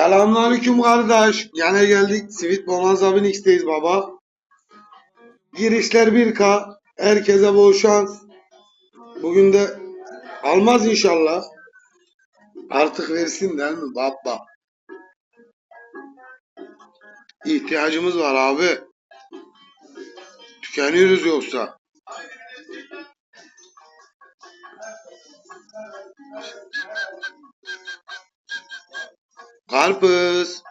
Selamünaleyküm kardeş. Gene geldik. Sweet Bonanza X'teyiz baba. Girişler 1K. Herkese bol şans. Bugün de almaz inşallah. Artık versin değil mi baba? İhtiyacımız var abi. Tükeniyoruz yoksa. Karpuz.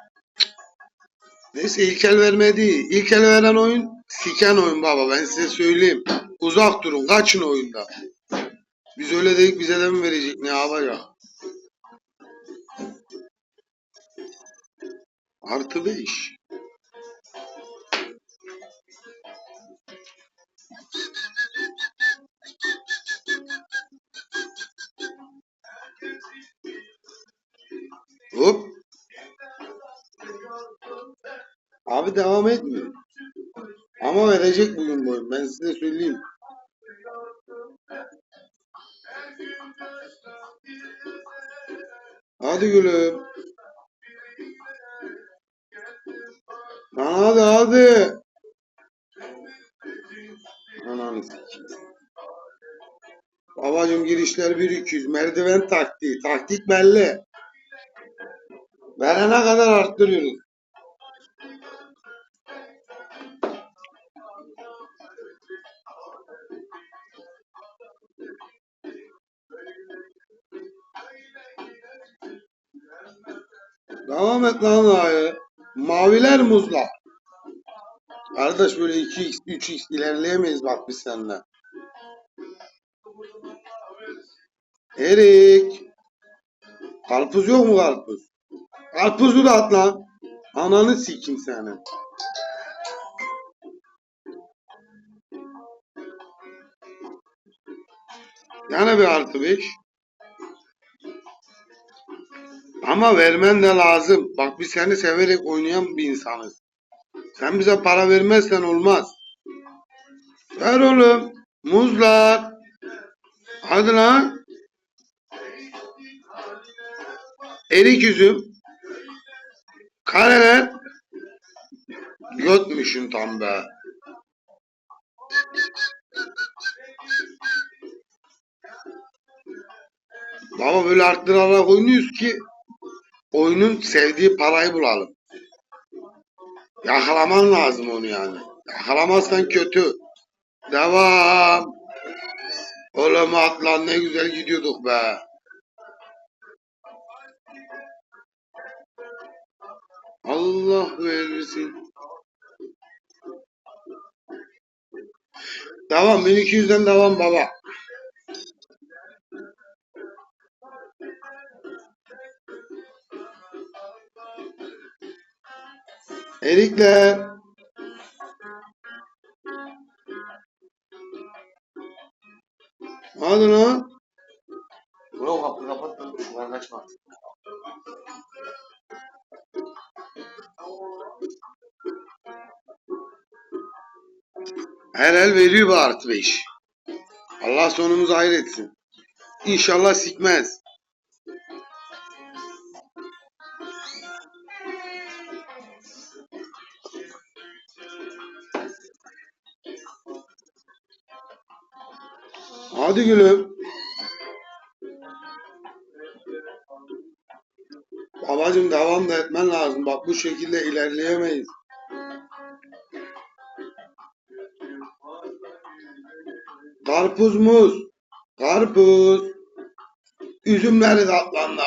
Neyse ilk el vermedi. İlk el veren oyun siken oyun baba ben size söyleyeyim. Uzak durun kaçın oyunda. Biz öyle dedik bize de mi verecek ne yapacak? Artı 5. Abi devam etmiyor. Ama verecek bugün bu oyun. Ben size söyleyeyim. Hadi gülüm. Lan hadi hadi. Ananı. Babacım girişler 1-200. Merdiven taktiği. Taktik belli. Verene kadar arttırıyoruz. Devam et lan dayı. Maviler muzla. Kardeş böyle 2x 3x ilerleyemeyiz bak biz seninle. Erik. Karpuz yok mu karpuz? Karpuzu da at lan. Ananı sikim seni. Yani bir artı beş. Ama vermen de lazım. Bak biz seni severek oynayan bir insanız. Sen bize para vermezsen olmaz. Ver oğlum. Muzlar. Hadi lan. Erik üzüm. Kareler. Götmüşün tam be. Baba böyle arttırarak oynuyoruz ki oyunun sevdiği parayı bulalım. Yakalaman lazım onu yani. Yakalamazsan kötü. Devam. Oğlum atlan ne güzel gidiyorduk be. Allah versin. Devam 1200'den devam baba. Erikler. Hadi lan. Bro kapıyı kapat da ben kaçma. Her el veriyor bu artı beş. Allah sonumuzu hayretsin. İnşallah sikmez. Hadi gülüm. Babacım devam da etmen lazım. Bak bu şekilde ilerleyemeyiz. Karpuz muz. Karpuz. Üzümleri tatlandı.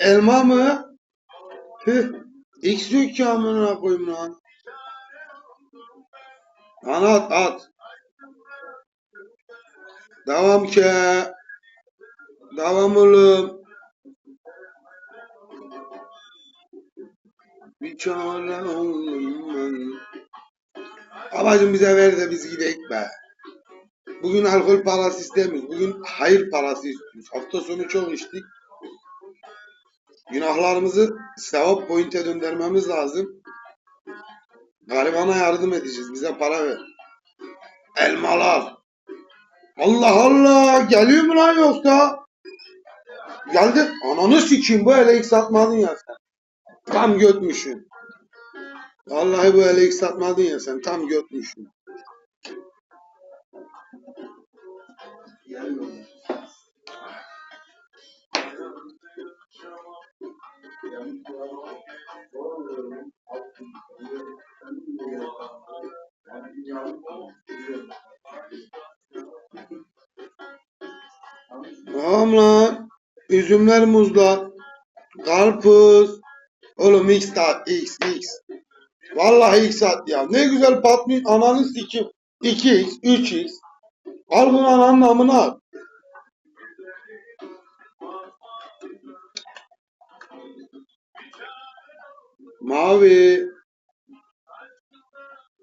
Elma mı? Tüh. X amına koyayım lan. Lan at at. Devam ki. Devam oğlum. Bir çare oğlum. Babacım bize ver de biz gidelim be. Bugün alkol parası istemiyoruz. Bugün hayır parası istiyoruz. Hafta sonu çok içtik. Günahlarımızı sevap pointe döndürmemiz lazım. Garibana yardım edeceğiz. Bize para ver. Elmalar. Allah Allah geliyor mu lan yoksa? Geldi. Ananı sikeyim bu eleği satmadın ya sen. Tam götmüşsün. Vallahi bu eleği satmadın ya sen tam götmüşsün. Tamam lan. Üzümler muzlar. Karpuz. Oğlum X at X X. Vallahi X at ya. Ne güzel patlı ananı sikim. 2X 3X. Al bunu ananın amına at. Mavi.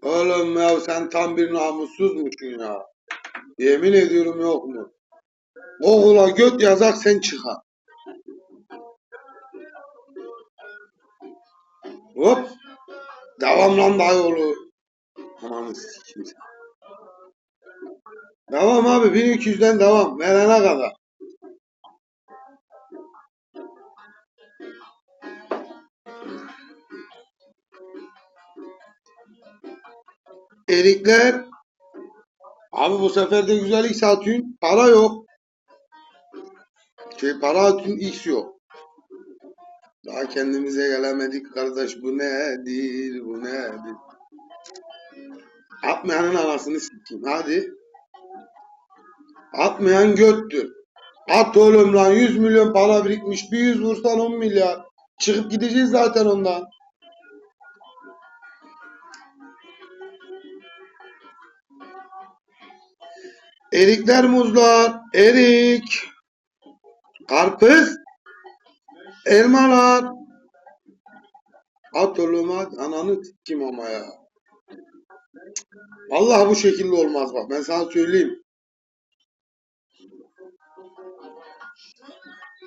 Oğlum ya sen tam bir namussuzmuşsun ya. Yemin ediyorum yok mu? Oğula göt yazak sen çıkar. Hop. Devam lan dayıoğlu. Ananı sikeyim sen. Devam abi 1200'den devam. Verene kadar. Erikler. Abi bu sefer de güzel X atıyorsun. Para yok. Şey para atıyorsun X yok. Daha kendimize gelemedik kardeş. Bu nedir? Bu nedir? Atmayanın anasını sikeyim. Hadi. Atmayan göttür. At oğlum lan 100 milyon para birikmiş. Bir yüz vursan 10 milyar. Çıkıp gideceğiz zaten ondan. Erikler muzlar. Erik. Karpuz. Elmalar. At oğlum at. Ananı kim ama ya. Allah bu şekilde olmaz bak. Ben sana söyleyeyim.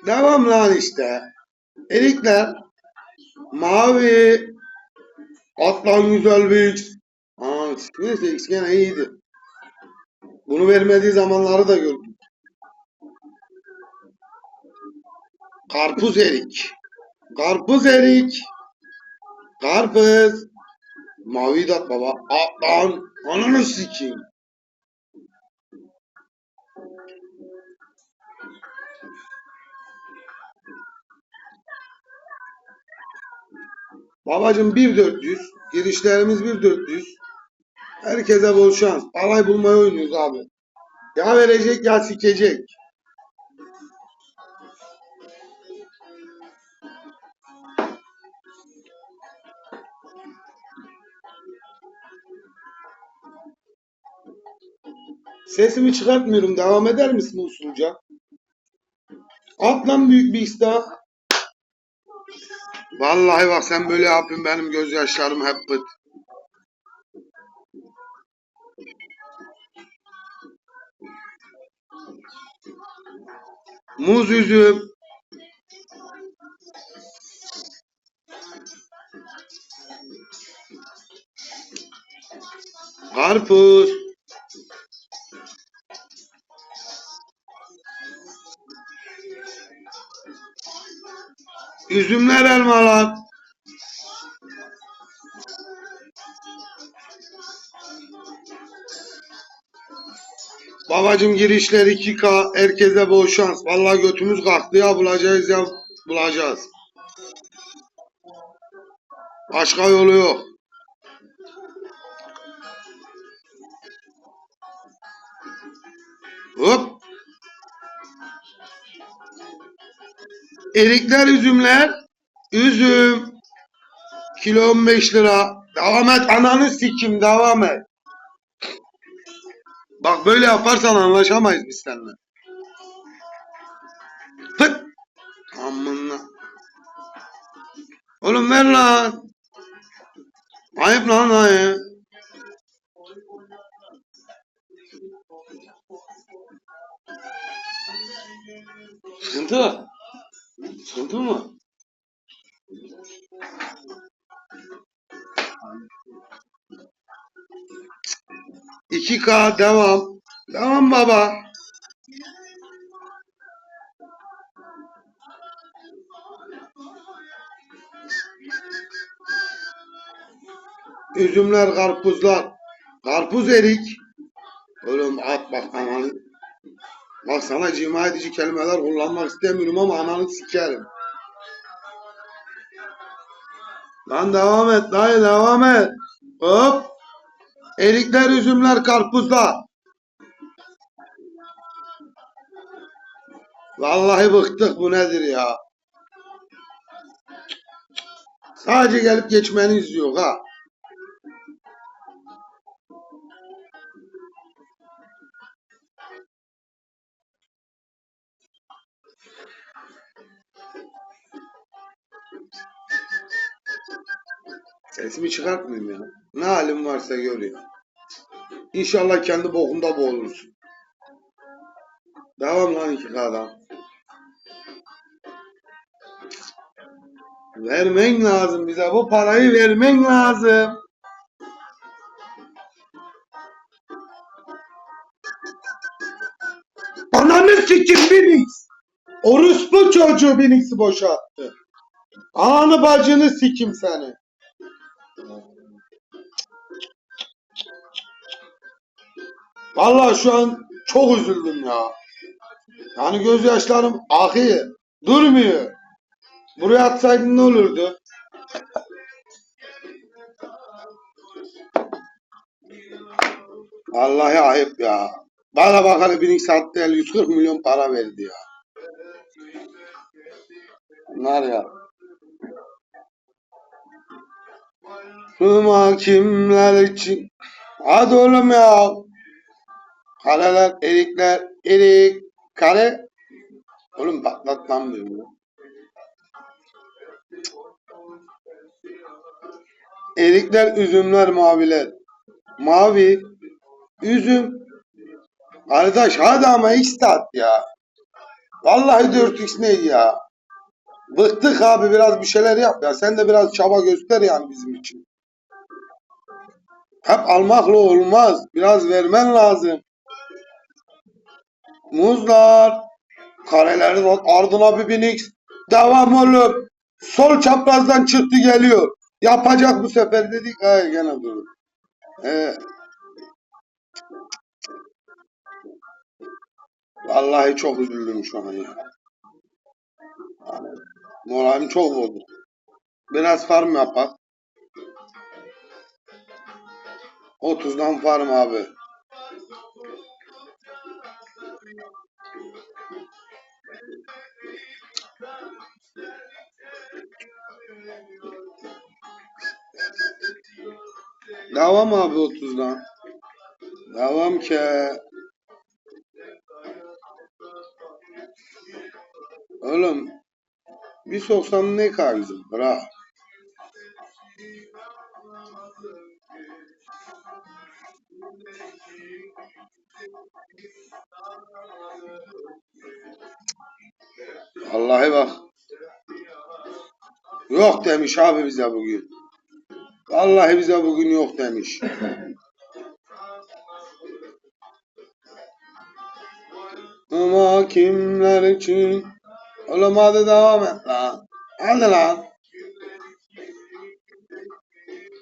Devam lan işte. Erikler. Mavi. Atlan güzel bir X. Aa, neyse X gene iyiydi. Bunu vermediği zamanları da gördüm. Karpuz erik. Karpuz erik. Karpuz. Mavi dat baba. Atlan. Ananı sikeyim. Babacım 1400. Girişlerimiz 1400. Herkese bol şans. Alay bulmayı oynuyoruz abi. Ya verecek ya sikecek. Sesimi çıkartmıyorum. Devam eder misin usulca? At lan büyük bir ista. Vallahi bak sen böyle yapın benim gözyaşlarım hep pıt. Muz üzüm. Karpuz. Üzümler elmalar. Babacım girişler 2K. Herkese bol şans. Vallahi götümüz kalktı ya bulacağız ya bulacağız. Başka yolu yok. Hop. Erikler, üzümler. Üzüm. Kilo 15 lira. Devam et ananı sikim devam et. Bak böyle yaparsan anlaşamayız biz seninle. Tık. Amına. Oğlum ver lan. Ayıp lan ayıp. Sıkıntı. Sıkıntı mı? İki k devam. Devam baba. Üzümler, karpuzlar. Karpuz erik. Oğlum at bak ananı. Bak sana cima edici kelimeler kullanmak istemiyorum ama ananı sikerim. Lan devam et dayı devam et. Hop. Erikler, üzümler, karpuzlar. Vallahi bıktık bu nedir ya. Sadece gelip geçmeni izliyor ha. Sesimi çıkartmayayım ya. Ne halin varsa gör ya. İnşallah kendi bokunda boğulursun. Devam lan iki adam. Vermen lazım bize. Bu parayı vermen lazım. Ananı sikim Binix. Orospu çocuğu Binix'i boşalttı. Anı bacını sikim seni. Vallahi şu an çok üzüldüm ya. Yani gözyaşlarım akıyor. Durmuyor. Buraya atsaydın ne olurdu? Vallahi ayıp ya. Bana bakalım sattı el 140 milyon para verdi ya. Bunlar ya. Tüm kimler için. Hadi oğlum ya. Kareler, erikler, erik, kare. Oğlum diyorum ya. Erikler, üzümler, maviler. Mavi, üzüm. Arkadaş hadi ama X de at ya. Vallahi 4X neydi ya? Bıktık abi biraz bir şeyler yap ya. Sen de biraz çaba göster yani bizim için. Hep almakla olmaz. Biraz vermen lazım. Muzlar. Kareleri bak ardına bir binix. Devam oğlum. Sol çaprazdan çıktı geliyor. Yapacak bu sefer dedik. Ay gene dur. Ee, vallahi çok üzüldüm şu an ya. Moralim çok bozuk. Biraz farm yapak. 30'dan farm abi. Devam abi 30'dan. Devam ki. Oğlum bir soksam ne güzel. Bırak. Vallahi bak. Yok demiş abi bize bugün. Vallahi bize bugün yok demiş. Ama kimler için? Oğlum hadi devam et lan. Hadi lan.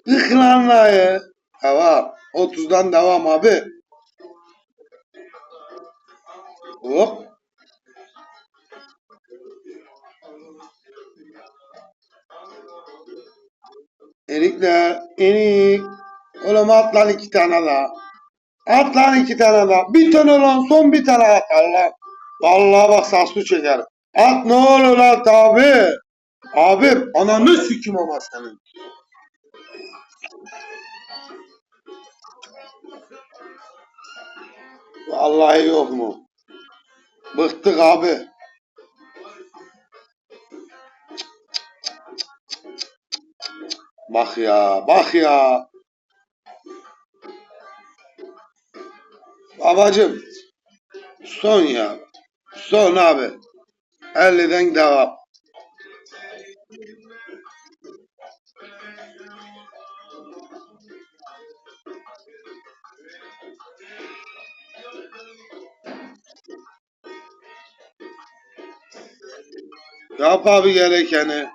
Yık lan dayı. Devam. 30'dan devam abi. Hop. Erikler, erik. Oğlum at iki tane daha. At lan iki tane daha. Bir tane lan son bir tane at Allah. Vallahi bak saslı çeker. At ne olur at abi. Abi ananı sikim ama senin. Vallahi yok mu? Bıktık abi. Bak ya, bak ya. Babacım. Son ya. Son abi. 50'den devam. Yap abi gerekeni.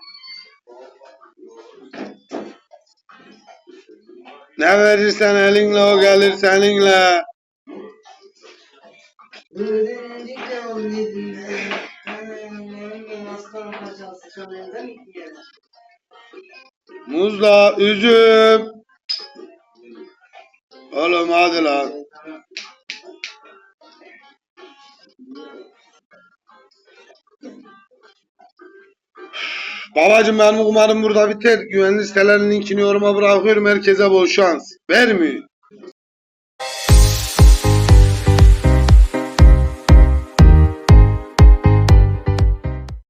Ne verirsen elinle o gelir seninle. Gidiyor? Muzla üzüm. Oğlum hadi lan. Babacım benim umarım burada biter. Güvenli sitelerin linkini yoruma bırakıyorum. Herkese bol şans. Vermiyor.